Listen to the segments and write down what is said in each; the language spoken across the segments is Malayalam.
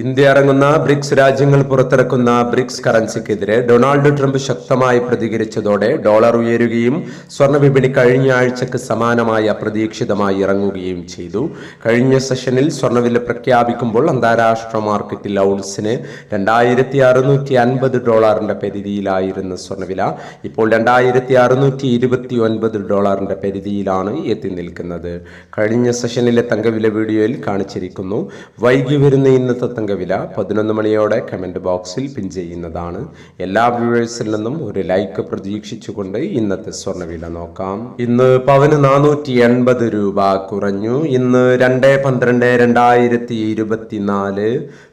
ഇന്ത്യ ഇറങ്ങുന്ന ബ്രിക്സ് രാജ്യങ്ങൾ പുറത്തിറക്കുന്ന ബ്രിക്സ് കറൻസിക്കെതിരെ ഡൊണാൾഡ് ട്രംപ് ശക്തമായി പ്രതികരിച്ചതോടെ ഡോളർ ഉയരുകയും സ്വർണ വിപണി കഴിഞ്ഞ ആഴ്ചക്ക് സമാനമായി അപ്രതീക്ഷിതമായി ഇറങ്ങുകയും ചെയ്തു. കഴിഞ്ഞ സെഷനിൽ സ്വർണവില പ്രഖ്യാപിക്കുമ്പോൾ അന്താരാഷ്ട്ര മാർക്കറ്റിൽ ഔൺസിന് രണ്ടായിരത്തി അറുന്നൂറ്റി അൻപത് ഡോളറിന്റെ പരിധിയിലായിരുന്ന സ്വർണവില ഇപ്പോൾ രണ്ടായിരത്തി അറുന്നൂറ്റി ഇരുപത്തി ഒൻപത് ഡോളറിന്റെ പരിധിയിലാണ് എത്തി നിൽക്കുന്നത്. കഴിഞ്ഞ സെഷനിലെ തങ്കവില വീഡിയോയിൽ കാണിച്ചിരിക്കുന്നു. വൈകി വരുന്ന ഇന്നത്തെ തങ്കവില പതിനൊന്ന് മണിയോടെ കമന്റ് ബോക്സിൽ പിൻ ചെയ്യുന്നതാണ്. എല്ലാ വ്യൂവേഴ്സിൽ നിന്നും ഒരു ലൈക്ക് പ്രതീക്ഷിച്ചുകൊണ്ട് ഇന്നത്തെ സ്വർണവില നോക്കാം. ഇന്ന് പവന് നാനൂറ്റി എൺപത് രൂപ കുറഞ്ഞു. ഇന്ന് രണ്ട് പന്ത്രണ്ട് രണ്ടായിരത്തി ഇരുപത്തിനാല്.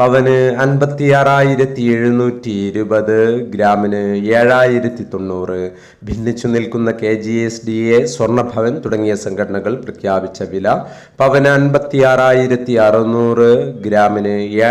പവന് അൻപത്തി ആറായിരത്തി എഴുന്നൂറ്റി ഇരുപത്. ഗ്രാമിന് ഏഴായിരത്തി തൊണ്ണൂറ്. ഭിന്നിച്ചു നിൽക്കുന്ന K G S D A Swarnabhavan തുടങ്ങിയ സംഘടനകൾ പ്രഖ്യാപിച്ച വില പവന് അൻപത്തി ആറായിരത്തി അറുന്നൂറ്. ഗ്രാമിന്